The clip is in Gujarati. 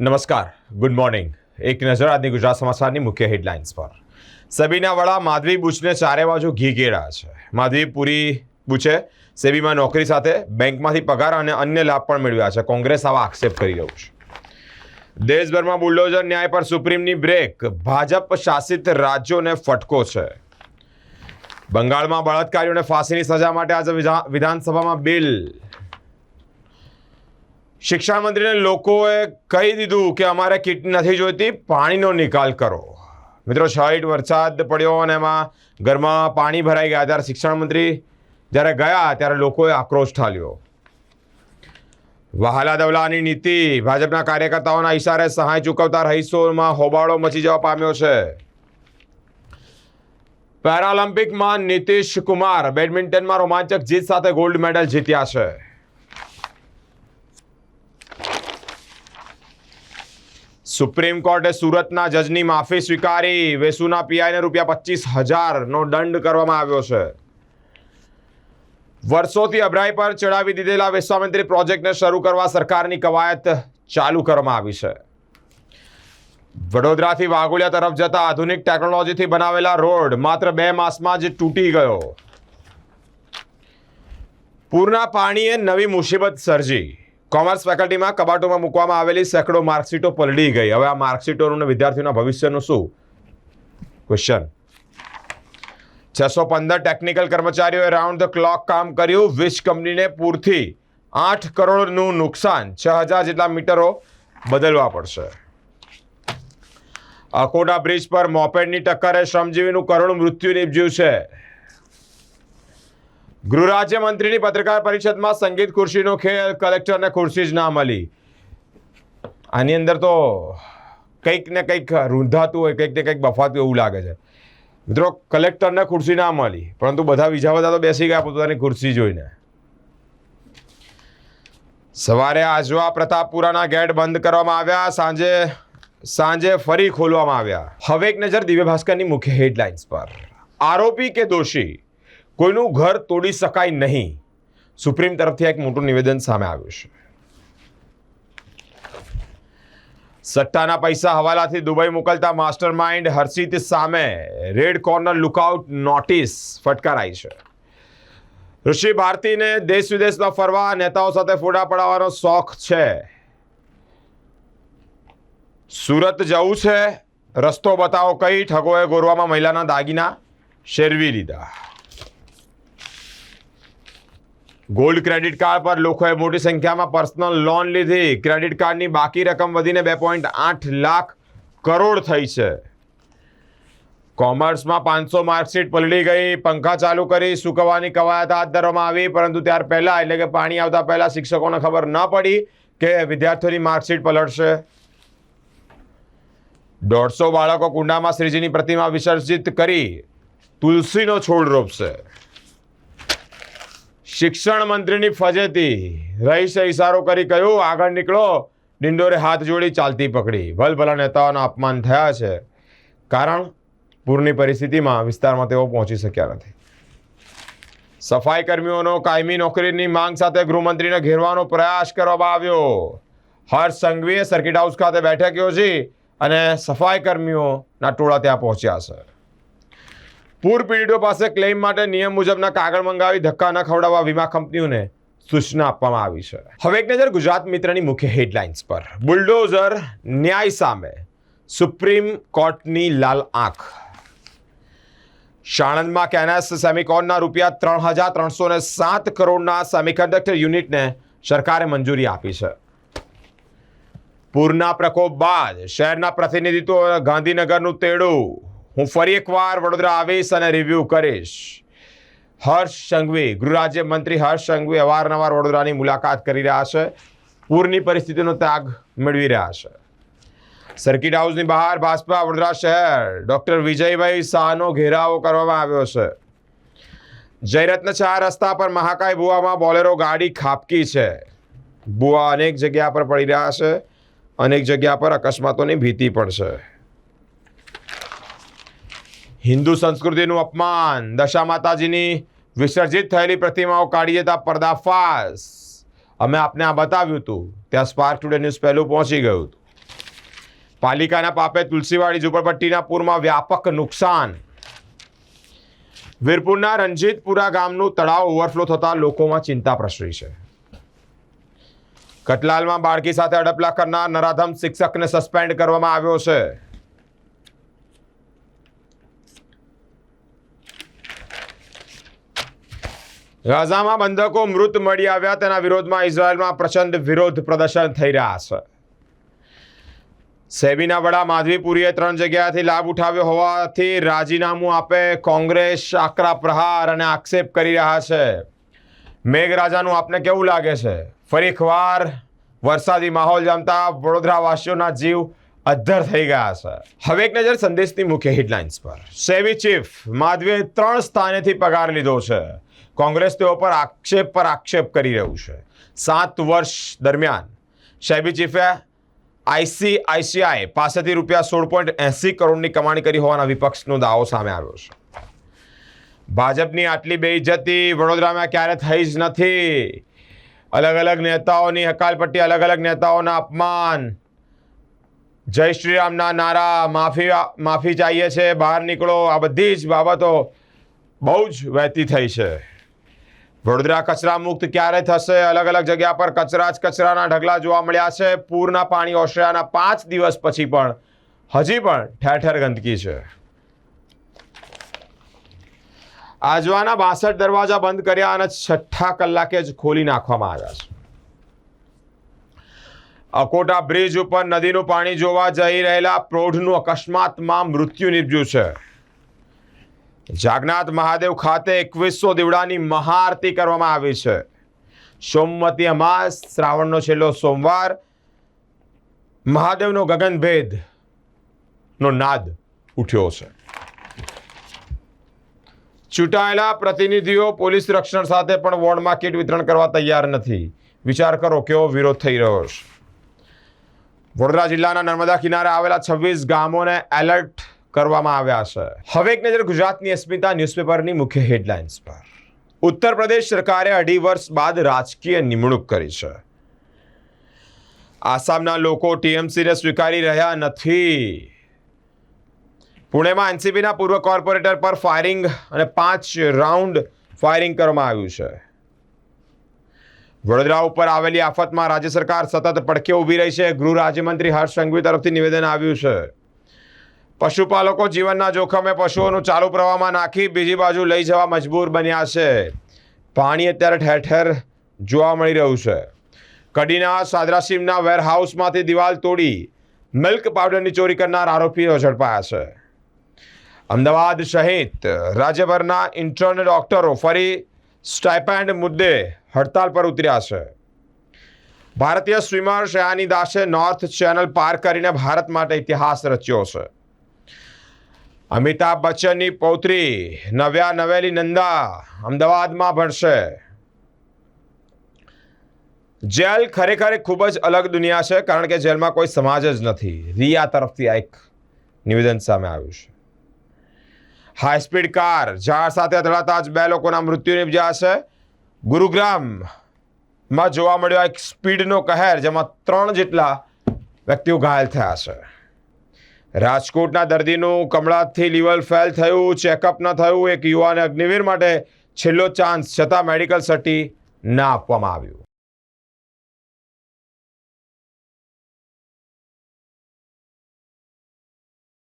નમસ્કાર. ગુડ મોર્નિંગ એક નજર આજની ગુજરાત સમાચારની મુખ્ય હેડલાઇન્સ પર. સેબીના વડા માધવી બુચને ચારે બાજુ ઘી ઘેરા છે. માધવી પૂરી બુચે સેબીમાં નોકરી સાથે બેંકમાંથી પગાર અને અન્ય લાભ પણ મેળવ્યા છે. કોંગ્રેસ આવા આક્ષેપ કરી રહ્યું છે. દેશભરમાં બુલડોઝર ન્યાય પર સુપ્રીમની બ્રેક. ભાજપ શાસિત રાજ્યોને ફટકો છે. બંગાળમાં બળાત્કારીઓને ફાંસીની સજા માટે આજે વિધાનસભામાં બિલ. શિક્ષણ મંત્રીને લોકોએ કહી દીધું કે અમારે કીટ નથી જોઈતી, પાણીનો નિકાલ કરો. મિત્રો છ ઇંચ વરસાદ પડ્યો અને એમાં ઘરમાં પાણી ભરાઈ ગયા. ત્યારે શિક્ષણ મંત્રી જ્યારે ગયા, ત્યારે લોકોએ આક્રોશ ઠાલ્યો. વહાલા દવલાની નીતિ ભાજપના કાર્યકર્તાઓના ઇશારે સહાય ચૂકવતા રહીશોમાં હોબાળો મચી જવા પામ્યો છે. પેરાલિમ્પિકમાં નીતિશ કુમાર બેડમિન્ટનમાં રોમાંચક જીત સાથે ગોલ્ડ મેડલ જીત્યા છે. સુપ્રીમ કોર્ટે સુરતના જજની માફી સ્વીકારી. વેસુના પીઆઈને રૂપિયા પચીસ હજારનો દંડ કરવામાં આવ્યો છે. વર્ષોથી અભરાઈ પર ચડાવી દીધેલા વિશ્વામિત્રી પ્રોજેક્ટને શરૂ કરવા સરકારની કવાયત ચાલુ કરવામાં આવી છે. વડોદરાથી વાઘોડિયા તરફ જતા આધુનિક ટેકનોલોજીથી બનાવેલા રોડ માત્ર બે માસમાં જ તૂટી ગયો. પૂરના પાણીએ નવી મુસીબત સર્જી. કોમર્સ ફેકલ્ટીમાં કબાટોમાં મૂકવામાં આવેલી સેંકડો માર્કશીટો પલળી ગઈ. હવે આ માર્કશીટોનું વિદ્યાર્થીઓના ભવિષ્યનું શું? ક્વેશ્ચન છસો પંદર ટેકનિકલ કર્મચારીઓએ રાઉન્ડ ધ ક્લોક કામ કર્યું. વિશ કંપનીને પૂરથી આઠ કરોડનું નુકસાન છ હજાર જેટલા મીટરો બદલવા પડશે. અકોટા બ્રિજ પર મોપેડની ટક્કરે શ્રમજીવીનું કરુણ મૃત્યુ નિપજ્યું છે. ગૃહ રાજ્યમંત્રીની પત્રકાર પરિષદમાં સંગીત ખુરશીનો ખેલ કલેક્ટરને ખુરશી જ ના મળી. આની અંદર તો કંઈક ને કંઈક રૂંધાતું હોય, કંઈક ને કંઈક બફાતું એવું લાગે છે. મિત્રો, કલેક્ટરને ખુરશી ના મળી, પરંતુ બધા બીજા બધા તો બેસી ગયા પોતાની ખુરશી જોઈને. સવારે આજવા પ્રતાપપુરાના ગેટ બંધ કરવામાં આવ્યા, સાંજે સાંજે ફરી ખોલવામાં આવ્યા. હવે એક નજર દિવ્ય ભાસ્કરની મુખ્ય હેડલાઇન્સ પર. આરોપી કે દોષી? કોઈનું ઘર તોડી શકાય નહીં. સુપ્રીમ તરફથી એક મોટું નિવેદન સામે આવ્યું છે. સટ્ટાના પૈસા હવાલાથી દુબઈ મોકલતા માસ્ટર માઇન્ડ હર્ષિત સામે રેડ કોર્નર લુકઆઉટ નોટિસ ફટકારાઈ છે. ઋષિ ભારતીને દેશ વિદેશમાં ફરવા નેતાઓ સાથે ફોટા પડાવવાનો શોખ છે. સુરત જવું છે. રસ્તો બતાવો કઈ ઠગોએ ગોરવામાં મહિલાના દાગીના શેરવી લીધા. ગોલ્ડ ક્રેડિટ કાર્ડ પર લોકોએ મોટી સંખ્યામાં પર્સનલ લોન લીધી. ક્રેડિટ કાર્ડની બાકી રકમ વધીને બે પોઈન્ટ આઠ લાખ કરોડ થઈ છે. કોમર્સમાં પાંચસો માર્કશીટ પલળી ગઈ. પંખા ચાલુ કરી સૂકવવાની કવાયત હાથ ધરવામાં આવી, પરંતુ ત્યાર પહેલાં એટલે કે પાણી આવતા પહેલાં શિક્ષકોને ખબર ન પડી કે વિદ્યાર્થીઓની માર્કશીટ પલળશે. દોઢસો બાળકો કુંડામાં શ્રીજીની પ્રતિમા વિસર્જિત કરી તુલસીનો છોડ રોપશે. શિક્ષણ મંત્રીની ફજેતી. રહીશે ઇશારો કરી કહ્યું, આગળ નીકળો. ડિંડોરે હાથ જોડી ચાલતી પકડી. ભલભલા નેતાઓના અપમાન થયા છે. કારણ, પૂરની પરિસ્થિતિમાં વિસ્તારમાં તેઓ પહોંચી શક્યા નથી. સફાઈ કર્મીઓનો કાયમી નોકરીની માંગ સાથે ગૃહમંત્રીને ઘેરવાનો પ્રયાસ કરવામાં આવ્યો. હર્ષ સંઘવીએ સર્કિટ હાઉસ ખાતે બેઠક યોજી અને સફાઈ કર્મીઓના ટોળા ત્યાં પહોંચ્યા છે. પૂર પીડિતો પાસે ક્લેમ માટે નિયમ મુજબના કાગળ મંગાવી ધક્કા ન ખવડાવવા વીમા કંપનીઓને સૂચના આપવામાં આવી છે. હવે એક નજર ગુજરાત મિત્રની મુખ્ય હેડલાઇન્સ પર. બુલડોઝર ન્યાય સામે સુપ્રીમ કોર્ટની લાલ આંખ. સાણંદમાં કેનેસ સેમિકોનના રૂપિયા ત્રણ હજાર ત્રણસો ને સાત કરોડના સેમિકન્ડક્ટર યુનિટને સરકારે મંજૂરી આપી છે. પૂરના પ્રકોપ બાદ શહેરના પ્રતિનિધિત્વ ગાંધીનગરનું તેડું. હું ફરી એકવાર વડોદરા આવીશ અને રિવ્યૂ કરીશ. હર્ષ સંઘવી, ગૃહ મંત્રી હર્ષ સંઘવી અવારનવાર વડોદરાની મુલાકાત કરી રહ્યા છે. પૂરની પરિસ્થિતિનો ત્યાગ મેળવી રહ્યા છે. સર્કિટ હાઉસની બહાર ભાજપા વડોદરા શહેર, ડોક્ટર વિજયભાઈ શાહનો ઘેરાવો કરવામાં આવ્યો છે. જયરત્ન ચાર રસ્તા પર મહાકાય બુવામાં બોલેરો ગાડી ખાપકી છે. બુવા અનેક જગ્યા પર પડી રહ્યા છે. અનેક જગ્યા પર અકસ્માતોની ભીતિ પણ છે. હિન્દુ સંસ્કૃતિનું અપમાન. દશા માતાજીની વિસર્જિત થયેલી પ્રતિમાઓ કાઢી જતા પર્દાફાશ. અમે આપને આ બતાવ્યું હતું. ત્યાં સ્પાર્ક ટુડે ન્યૂઝ પહેલું પહોંચી ગયું હતું. પાલિકાના પાપે તુલસીવાડી ઝુંપડપટ્ટીના પૂરમાં વ્યાપક નુકસાન. વીરપુરના રંજીતપુરા ગામનું તળાવ ઓવરફ્લો થતાં લોકોમાં ચિંતા પ્રસરી છે. કટલાલમાં બાળકી સાથે અડપલા કરનાર નરાધમ શિક્ષકને સસ્પેન્ડ કરવામાં આવ્યો છે. ગાઝામાં બંધકો મૃત મળી આવ્યા. તેના વિરોધમાં ઇઝરાયલમાં પ્રચંડ વિરોધ પ્રદર્શન થઈ રહ્યા છે. સેબીના વડા માધવીપુરીએ ત્રણ જગ્યાએથી લાભ ઉઠાવ્યો હોવાથી રાજીનામું આપે કોંગ્રેસ આકરા પ્રહાર અને આક્ષેપ કરી રહ્યા છે. મેઘરાજાનું આપને કેવું લાગે છે? ફરી એકવાર વરસાદી માહોલ જામતા વડોદરાવાસીઓના જીવ અદ્ધર થઈ ગયા છે. હવે એક નજર સંદેશની મુખ્ય હેડલાઇન્સ પર. સેબી ચીફ માધવીએ ત્રણ સ્થાનેથી પગાર લીધો છે. કોંગ્રેસ તેઓ પર આક્ષેપ પર આક્ષેપ કરી રહ્યું છે. સાત વર્ષ દરમિયાન શૈબી ચીફે આઈસીઆઈસીઆઈ પાસેથી રૂપિયા સોળ પોઈન્ટ એંસી કરોડની કમાણી કરી હોવાના વિપક્ષનો દાવો સામે આવ્યો છે. ભાજપની આટલી બેઇજ્જતી વડોદરામાં ક્યારે થઈ જ નથી. અલગ અલગ નેતાઓની હકાલપટ્ટી, અલગ અલગ નેતાઓના અપમાન. જય શ્રી રામના નારા, માફી માફી ચાહીએ છે, બહાર નીકળો, આ બધી જ બાબતો બહુ જ વહેતી થઈ છે. વડોદરા કચરા મુક્ત ક્યારે થશે? અલગ અલગ જગ્યા પર કચરા જ કચરાના ઢગલા જોવા મળ્યા છે. પૂરના પાણી ઓસર્યાના પાંચ દિવસ પછી પણ હજી પણ ઠેર ઠેર ગંદકી છે. આજવાના બાસઠ દરવાજા બંધ કર્યા અને છઠ્ઠા કલાકે જ ખોલી નાખવામાં આવ્યા છે. અકોટા બ્રિજ ઉપર નદીનું પાણી જોવા જઈ રહેલા પ્રૌઢનું અકસ્માતમાં મૃત્યુ નિપજ્યું છે. જાગનાથ મહાદેવ ખાતે એકવીસો દીવડાની મહાઆરતી કરવામાં આવી છે. સોમવતી અમાસ, શ્રાવણનો છેલ્લો સોમવાર, મહાદેવનો ગગનભેદ નો નાદ ઉઠ્યો છે. ચૂંટાયેલા પ્રતિનિધિઓ પોલીસ રક્ષણ સાથે પણ વોર્ડમાં કીટ વિતરણ કરવા તૈયાર નથી. વિચાર કરો કેવો વિરોધ થઈ રહ્યો છે. વડોદરા જિલ્લાના નર્મદા કિનારે આવેલા છવ્વીસ ગામોને એલર્ટ કરવામાં આવ્યા છે. હવે એક નજર ગુજરાતની અસ્મિતા ન્યૂઝપેપરની મુખ્ય હેડલાઇન્સ પર. ઉત્તર પ્રદેશ સરકારે અઢી વર્ષ બાદ રાજકીય નિમણૂક કરી છે. આસામના લોકો ટીએમસીને સ્વીકારી રહ્યા નથી. પુણેમાં એનસીપીના પૂર્વ કોર્પોરેટર પર ફાયરિંગ અને પાંચ રાઉન્ડ ફાયરિંગ કરવામાં આવ્યું છે. વડોદરા ઉપર આવેલી આફતમાં રાજ્ય સરકાર સતત પડખે ઊભી રહી છે. ગૃહ રાજ્યમંત્રી હર્ષ સંઘવી તરફથી નિવેદન આવ્યું છે. પશુપાલકો જીવનના જોખમે પશુઓનું ચાલુ પ્રવાહમાં નાખી બીજી બાજુ લઈ જવા મજબૂર બન્યા છે. પાણી અત્યારે ઠેર ઠેર જોવા મળી રહ્યું છે. કડીના સાદરાસીમના વેરહાઉસમાંથી દિવાલ તોડી મિલ્ક પાવડરની ચોરી કરનાર આરોપીઓ ઝડપાયા છે. અમદાવાદ સહિત રાજ્યભરના ઇન્ટર્ન ડોક્ટરો ફરી સ્ટાઇપેન્ડ મુદ્દે હડતાલ પર ઉતર્યા છે. ભારતીય સ્વિમર શયાની દાસે નોર્થ ચેનલ પાર કરીને ભારત માટે ઇતિહાસ રચ્યો છે. અમિતાભ બચ્ચનની પૌત્રી નવ્યા નવેલી નંદા અમદાવાદમાં ભણશે. જેલ ખરેખર એક ખૂબ જ અલગ દુનિયા છે, કારણ કે જેલમાં કોઈ સમાજ જ નથી. રિયા તરફથી આ એક નિવેદન સામે આવ્યું છે. હાઈ સ્પીડ કાર, ઝાડ સાથે અથડાતા જ બે લોકોના મૃત્યુ નિપજ્યા છે. ગુરુગ્રામમાં જોવા મળ્યો એક સ્પીડનો કહેર, જેમાં ત્રણ જેટલા વ્યક્તિઓ ઘાયલ થયા છે. રાજકોટના દર્દીનું કમળાથી લીવર ફેલ થયું, ચેકઅપ ન થયું. એક યુવાને અગ્નિવીર માટે છેલ્લો ચાન્સ છતાં મેડિકલ સર્ટી ના આપવામાં આવ્યું.